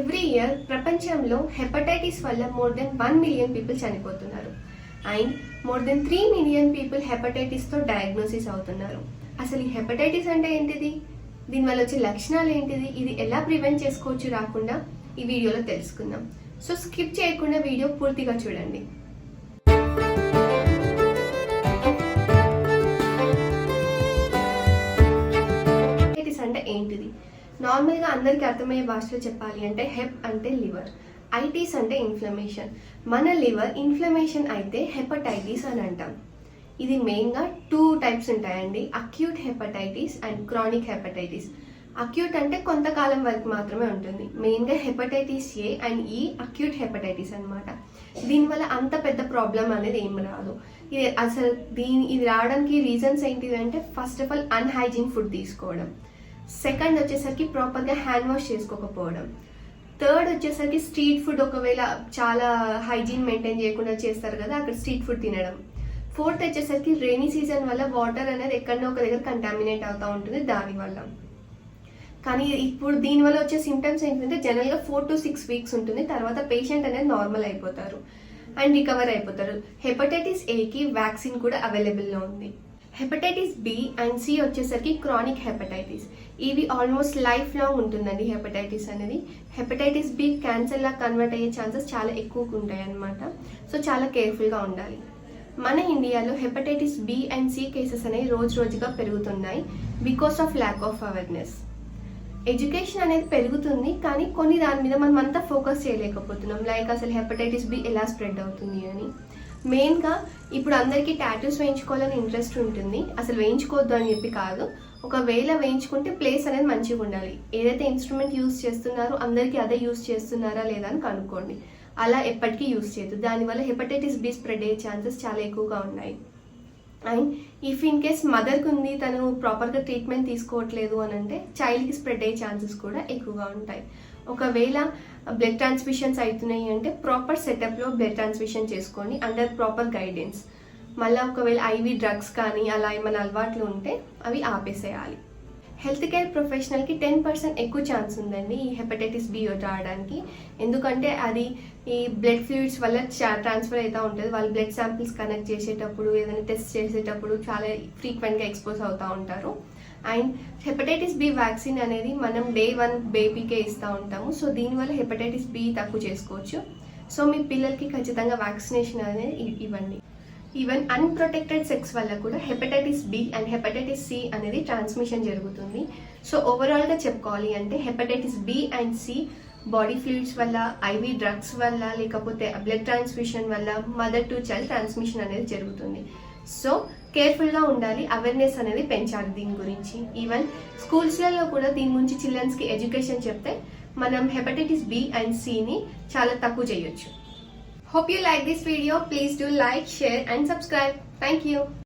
Every year ప్రపంచంలో hepatitis వల్ల more than one million people చనిపోతున్నారు. And more than three million people హెపటైటిస్తో diagnosis అవుతున్నారు. అసలు ఈ హెపటైటిస్ అంటే ఏంటిది? దీనివల్ల వచ్చే లక్షణాలు ఏంటిది? ఇది ఎలా ప్రివెంట్ చేసుకోవచ్చు? రాకుండా ఈ వీడియోలో తెలుసుకుందాం. సో స్కిప్ చేయకుండా వీడియో పూర్తిగా చూడండి. నార్మల్గా అందరికీ అర్థమయ్యే భాషలో చెప్పాలి అంటే హెప్ అంటే లివర్ ఐటీస్ అంటే ఇన్ఫ్లమేషన్. మన లివర్ ఇన్ఫ్లమేషన్ అయితే హెపటైటిస్ అని అంటాం. ఇది మెయిన్గా టూ టైప్స్ ఉంటాయండి acute hepatitis and chronic hepatitis. Acute అంటే కొంతకాలం వరకు మాత్రమే ఉంటుంది. మెయిన్గా hepatitis A and E acute hepatitis అనమాట దీనివల్ల అంత పెద్ద ప్రాబ్లం అనేది ఏం రాదు. ఇది అసలు దీని ఇది రావడానికి రీజన్స్ ఏంటిది అంటే first of all unhygiene food తీసుకోవడం. సెకండ్ వచ్చేసరికి ప్రాపర్గా హ్యాండ్ వాష్ చేసుకోకపోవడం. థర్డ్ వచ్చేసరికి స్ట్రీట్ ఫుడ్ ఒకవేళ చాలా హైజీన్ మెయింటైన్ చేయకుండా చేస్తారు కదా అక్కడ స్ట్రీట్ ఫుడ్ తినడం. ఫోర్త్ వచ్చేసరికి రెయినీ సీజన్ వల్ల వాటర్ అనేది ఎక్కడో ఒక దగ్గర కంటామినేట్ అవుతూ ఉంటుంది దానివల్ల కానీ ఇప్పుడు దీనివల్ల వచ్చే సిమ్టమ్స్ ఏంటంటే జనరల్గా ఫోర్ టు సిక్స్ వీక్స్ ఉంటుంది తర్వాత పేషెంట్ అనేది నార్మల్ అయిపోతారు. అండ్ రికవర్ అయిపోతారు. హెపటైటిస్ ఏకి వ్యాక్సిన్ కూడా అవైలబుల్లో ఉంది. హెపటైటిస్ బి అండ్ సి వచ్చేసరికి క్రానిక్ హెపటైటిస్ ఇవి ఆల్మోస్ట్ లైఫ్ లాంగ్ ఉంటుందండి హెపటైటిస్ అనేది. హెపటైటిస్ బి క్యాన్సర్లా కన్వర్ట్ అయ్యే ఛాన్సెస్ చాలా ఎక్కువగా ఉంటాయి అన్నమాట. సో చాలా కేర్ఫుల్గా ఉండాలి. మన ఇండియాలో hepatitis B and C cases అనేవి రోజు రోజుగా పెరుగుతున్నాయి because of lack of awareness education అనేది పెరుగుతుంది కానీ కొన్ని దాని మీద మనం అంతా ఫోకస్ చేయలేకపోతున్నాం. లైక్ అసలు హెపటైటిస్ బి ఎలా స్ప్రెడ్ అవుతుంది అని. మెయిన్గా ఇప్పుడు అందరికీ టాటూస్ వేయించుకోవాలని ఇంట్రెస్ట్ ఉంటుంది. అసలు వేయించుకోవద్దు అని చెప్పి కాదు. ఒకవేళ వేయించుకుంటే ప్లేస్ అనేది మంచిగా ఉండాలి. ఏదైతే ఇన్స్ట్రుమెంట్ యూస్ చేస్తున్నారో అందరికీ అదే యూస్ చేస్తున్నారా లేదా అని కనుక్కోండి. అలా ఎప్పటికీ యూస్ చేయదు దానివల్ల హెపటైటిస్ బి స్ప్రెడ్ అయ్యే ఛాన్సెస్ చాలా ఎక్కువగా ఉన్నాయి. అండ్ ఇఫ్ ఇన్ కేస్ మదర్కి ఉంది తను ప్రాపర్గా ట్రీట్మెంట్ తీసుకోవట్లేదు అని అంటే చైల్డ్కి స్ప్రెడ్ అయ్యే ఛాన్సెస్ కూడా ఎక్కువగా ఉంటాయి. ఒకవేళ బ్లడ్ ట్రాన్స్మిషన్స్ అవుతున్నాయి అంటే ప్రాపర్ సెటప్లో బ్లడ్ ట్రాన్స్మిషన్ చేసుకోండి అండర్ ప్రాపర్ గైడెన్స్ మళ్ళీ ఒకవేళ ఐవి డ్రగ్స్ కానీ అలా ఏమైనా అలవాట్లు ఉంటే అవి ఆపేసేయాలి. హెల్త్ కేర్ ప్రొఫెషనల్కి టెన్ పర్సెంట్ ఎక్కువ ఛాన్స్ ఉందండి ఈ హెపటైటిస్ బి రావడానికి. ఎందుకంటే అది ఈ బ్లడ్ ఫ్లూయిడ్స్ వల్ల ట్రాన్స్ఫర్ అవుతూ ఉంటుంది. వాళ్ళు బ్లడ్ శాంపిల్స్ కనెక్ట్ చేసేటప్పుడు ఏదైనా టెస్ట్ చేసేటప్పుడు చాలా ఫ్రీక్వెంట్గా ఎక్స్పోజ్ అవుతూ ఉంటారు. అండ్ హెపటైటిస్ బి వ్యాక్సిన్ అనేది మనం డే వన్ బేబీకే ఇస్తూ ఉంటాము. సో దీనివల్ల హెపటైటిస్ బి తక్కువ చేసుకోవచ్చు. సో మీ పిల్లలకి ఖచ్చితంగా వ్యాక్సినేషన్ అనేది ఇవ్వండి. ఈవెన్ అన్ప్రొటెక్టెడ్ సెక్స్ వల్ల కూడా hepatitis B and hepatitis C అనేది ట్రాన్స్మిషన్ జరుగుతుంది. సో ఓవరాల్గా చెప్పుకోవాలి అంటే hepatitis B and C body fluids వల్ల ఐవి డ్రగ్స్ వల్ల లేకపోతే బ్లడ్ ట్రాన్స్మిషన్ వల్ల మదర్ టు చైల్డ్ ట్రాన్స్మిషన్ అనేది జరుగుతుంది. సో కేర్ఫుల్గా ఉండాలి అవేర్నెస్ అనేది పెంచాలి దీని గురించి. ఈవెన్ స్కూల్స్లలో కూడా దీని గురించి చిల్డ్రన్స్కి ఎడ్యుకేషన్ చెప్తే మనం హెపటైటిస్ బి అండ్ సిని చాలా తక్కువ చేయొచ్చు. Hope you like this video. Please do like, share and subscribe. Thank you.